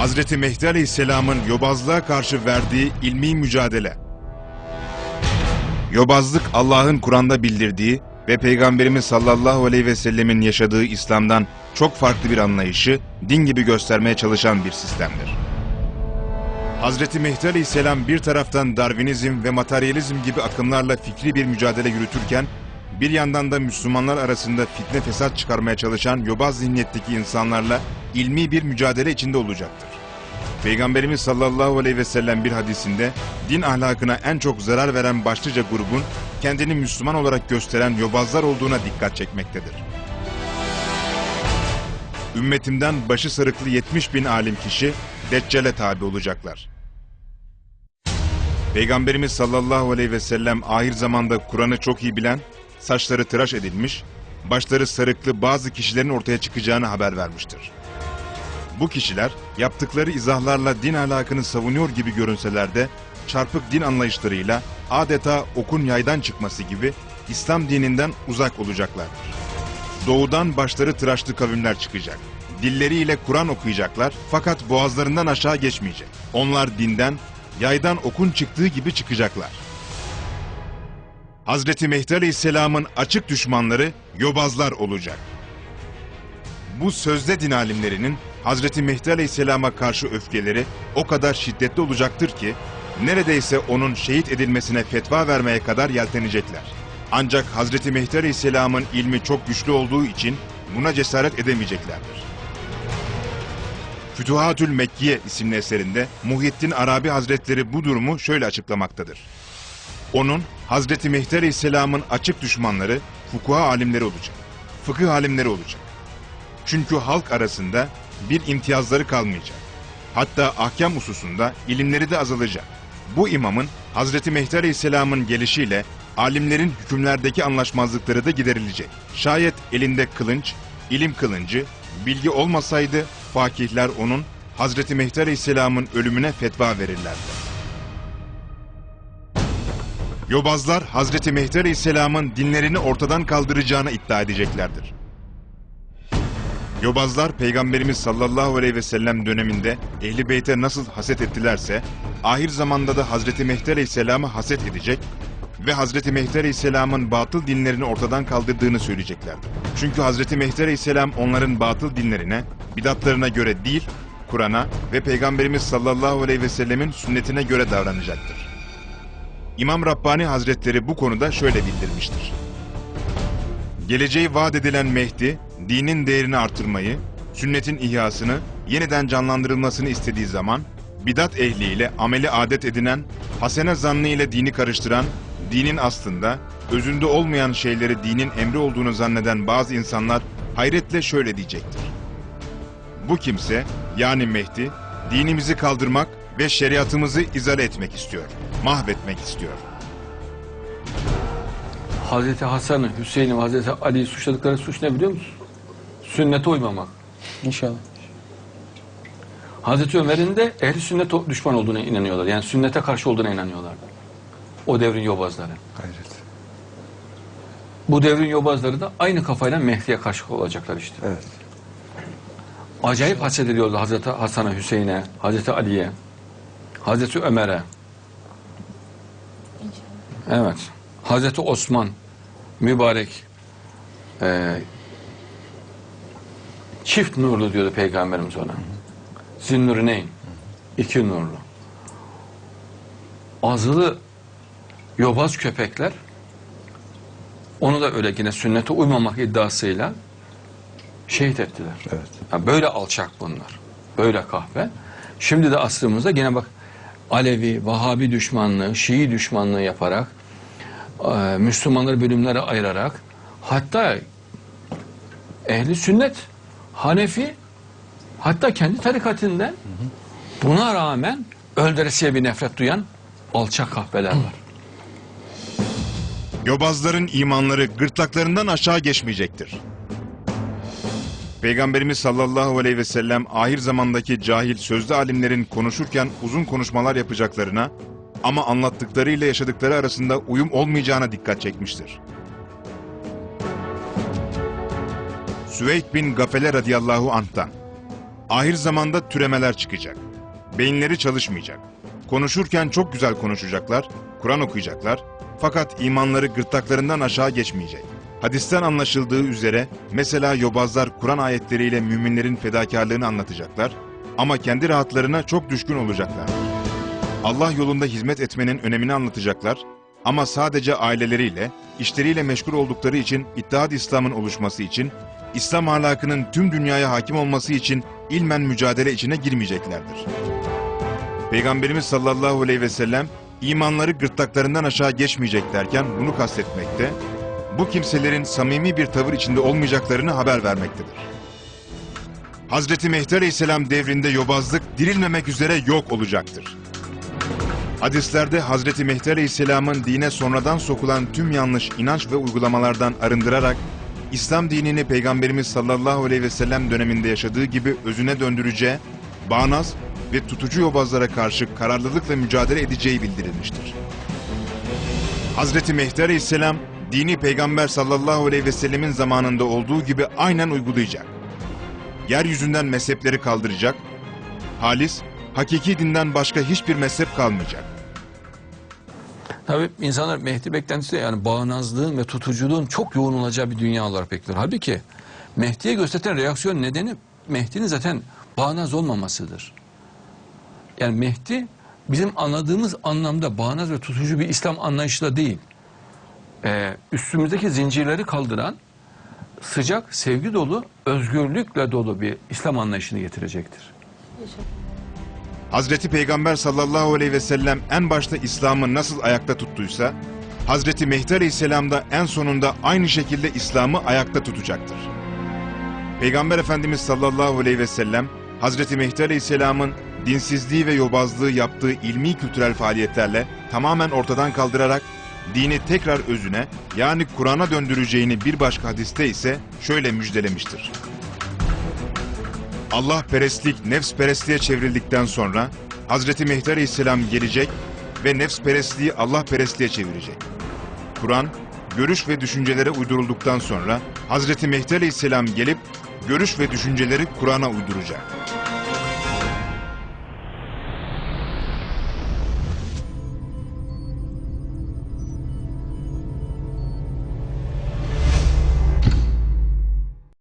Hazreti Mehdi Aleyhisselam'ın yobazlığa karşı verdiği ilmi mücadele. Yobazlık Allah'ın Kur'an'da bildirdiği ve Peygamberimiz sallallahu aleyhi ve sellemin yaşadığı İslam'dan çok farklı bir anlayışı din gibi göstermeye çalışan bir sistemdir. Hazreti Mehdi Aleyhisselam bir taraftan Darwinizm ve materyalizm gibi akımlarla fikri bir mücadele yürütürken, bir yandan da Müslümanlar arasında fitne fesat çıkarmaya çalışan yobaz zihniyetteki insanlarla ilmi bir mücadele içinde olacaktır. Peygamberimiz sallallahu aleyhi ve sellem bir hadisinde din ahlakına en çok zarar veren başlıca grubun kendini Müslüman olarak gösteren yobazlar olduğuna dikkat çekmektedir. Ümmetimden başı sarıklı 70 bin alim kişi Deccale tabi olacaklar. Peygamberimiz sallallahu aleyhi ve sellem ahir zamanda Kur'an'ı çok iyi bilen, saçları tıraş edilmiş, başları sarıklı bazı kişilerin ortaya çıkacağını haber vermiştir. Bu kişiler yaptıkları izahlarla din ahlakını savunuyor gibi görünseler de çarpık din anlayışlarıyla adeta okun yaydan çıkması gibi İslam dininden uzak olacaklardır. Doğudan başları tıraşlı kavimler çıkacak. Dilleriyle Kur'an okuyacaklar fakat boğazlarından aşağı geçmeyecek. Onlar dinden, yaydan okun çıktığı gibi çıkacaklar. Hazreti Mehdi Aleyhisselam'ın açık düşmanları yobazlar olacak. Bu sözde din alimlerinin Hazreti Mehdi Aleyhisselam'a karşı öfkeleri o kadar şiddetli olacaktır ki neredeyse onun şehit edilmesine fetva vermeye kadar yeltenecekler. Ancak Hazreti Mehdi Aleyhisselam'ın ilmi çok güçlü olduğu için buna cesaret edemeyeceklerdir. Fütuhatül Mekkiye isimli eserinde Muhyiddin Arabi Hazretleri bu durumu şöyle açıklamaktadır. Onun Hazreti Mehdi Aleyhisselam'ın açık düşmanları fukuha alimleri olacak. Fıkıh alimleri olacak. Çünkü halk arasında bir imtiyazları kalmayacak. Hatta ahkam hususunda ilimleri de azalacak. Bu imamın Hazreti Mehdi Aleyhisselam'ın gelişiyle alimlerin hükümlerdeki anlaşmazlıkları da giderilecek. Şayet elinde kılınç, ilim kılıncı, bilgi olmasaydı fakihler onun Hazreti Mehdi Aleyhisselam'ın ölümüne fetva verirlerdi. Yobazlar Hazreti Mehdi Aleyhisselam'ın dinlerini ortadan kaldıracağını iddia edeceklerdir. Yobazlar Peygamberimiz sallallahu aleyhi ve sellem döneminde Ehli Beyt'e nasıl haset ettilerse, ahir zamanda da Hazreti Mehdi Aleyhisselam'ı haset edecek ve Hazreti Mehdi Aleyhisselam'ın batıl dinlerini ortadan kaldırdığını söyleyeceklerdir. Çünkü Hazreti Mehdi Aleyhisselam onların batıl dinlerine, bidatlarına göre değil, Kur'an'a ve Peygamberimiz sallallahu aleyhi ve sellemin sünnetine göre davranacaktır. İmam Rabbani Hazretleri bu konuda şöyle bildirmiştir. Geleceği vaat edilen Mehdi, dinin değerini artırmayı, sünnetin ihyasını, yeniden canlandırılmasını istediği zaman, bidat ehliyle ameli adet edinen, hasene zannı ile dini karıştıran, dinin aslında, özünde olmayan şeyleri dinin emri olduğunu zanneden bazı insanlar hayretle şöyle diyecektir. Bu kimse, yani Mehdi, dinimizi kaldırmak ve şeriatımızı izale etmek istiyor, mahvetmek istiyor. Hazreti Hasan'ı, Hüseyin'i Hazreti Ali'yi suçladıkları suç ne biliyor musun? Sünnete uymamak. İnşallah. Hazreti Ömer'in de ehli sünnet düşman olduğuna inanıyorlar. Yani sünnete karşı olduğuna inanıyorlar. O devrin yobazları. Gayret. Bu devrin yobazları da aynı kafayla Mehdi'ye karşı olacaklar işte. Evet. Acayip haset ediyordu Hazreti Hasan'a, Hüseyin'e, Hazreti Ali'ye, Hazreti Ömer'e. Evet. Hazreti Osman mübarek e, çift nurlu diyordu Peygamberimiz ona. Zinnurineyn. iki nurlu. Azılı yobaz köpekler onu da öyle yine sünnete uymamak iddiasıyla şehit ettiler. Evet. Ya böyle alçak bunlar. Böyle kahve. Şimdi de asrımızda gene bak Alevi, Vahabi düşmanlığı, Şii düşmanlığı yaparak e, Müslümanları bölümlere ayırarak hatta ehli sünnet, Hanefi hatta kendi tarikatinden buna rağmen öldüresiye bir nefret duyan alçak kahveler var. Yobazların imanları gırtlaklarından aşağı geçmeyecektir. Peygamberimiz sallallahu aleyhi ve sellem ahir zamandaki cahil sözlü alimlerin konuşurken uzun konuşmalar yapacaklarına ama anlattıklarıyla yaşadıkları arasında uyum olmayacağına dikkat çekmiştir. Süveyd bin Gafele radıyallahu anh'tan Ahir zamanda türemeler çıkacak. Beyinleri çalışmayacak. Konuşurken çok güzel konuşacaklar, Kur'an okuyacaklar. Fakat imanları gırtlaklarından aşağı geçmeyecek. Hadisten anlaşıldığı üzere mesela yobazlar Kur'an ayetleriyle müminlerin fedakarlığını anlatacaklar ama kendi rahatlarına çok düşkün olacaklar. Allah yolunda hizmet etmenin önemini anlatacaklar ama sadece aileleriyle, işleriyle meşgul oldukları için İttihat İslam'ın oluşması için, İslam ahlakının tüm dünyaya hakim olması için ilmen mücadele içine girmeyeceklerdir. Peygamberimiz sallallahu aleyhi ve sellem imanları gırtlaklarından aşağı geçmeyecek derken bunu kastetmekte, bu kimselerin samimi bir tavır içinde olmayacaklarını haber vermektedir. Hazreti Mehdi Aleyhisselam devrinde yobazlık dirilmemek üzere yok olacaktır. Hadislerde Hazreti Mehdi Aleyhisselam'ın dine sonradan sokulan tüm yanlış inanç ve uygulamalardan arındırarak İslam dinini Peygamberimiz sallallahu aleyhi ve sellem döneminde yaşadığı gibi özüne döndüreceği, bağnaz ve tutucu yobazlara karşı kararlılıkla mücadele edeceği bildirilmiştir. Hazreti Mehdi Aleyhisselam dini Peygamber sallallahu aleyhi ve sellemin zamanında olduğu gibi aynen uygulayacak. Yeryüzünden mezhepleri kaldıracak, halis, hakiki dinden başka hiçbir mezhep kalmayacak. Tabii insanlar Mehdi beklentisi yani bağnazlığın ve tutuculuğun çok yoğun olacağı bir dünya olarak bekliyor. Halbuki Mehdi'ye gösterilen reaksiyon nedeni Mehdi'nin zaten bağnaz olmamasıdır. Yani Mehdi bizim anladığımız anlamda bağnaz ve tutucu bir İslam anlayışıyla değil. Ee, üstümüzdeki zincirleri kaldıran sıcak, sevgi dolu, özgürlükle dolu bir İslam anlayışını getirecektir. Hazreti Peygamber sallallahu aleyhi ve sellem en başta İslam'ı nasıl ayakta tuttuysa, Hazreti Mehdi aleyhisselam da en sonunda aynı şekilde İslam'ı ayakta tutacaktır. Peygamber Efendimiz sallallahu aleyhi ve sellem, Hazreti Mehdi aleyhisselamın dinsizliği ve yobazlığı yaptığı ilmi kültürel faaliyetlerle tamamen ortadan kaldırarak dini tekrar özüne yani Kur'an'a döndüreceğini bir başka hadiste ise şöyle müjdelemiştir. Allah perestlik nefs perestliğe çevrildikten sonra Hazreti Mehdi Aleyhisselam gelecek ve nefs perestliği Allah perestliğe çevirecek. Kur'an, görüş ve düşüncelere uydurulduktan sonra Hazreti Mehdi Aleyhisselam gelip görüş ve düşünceleri Kur'an'a uyduracak.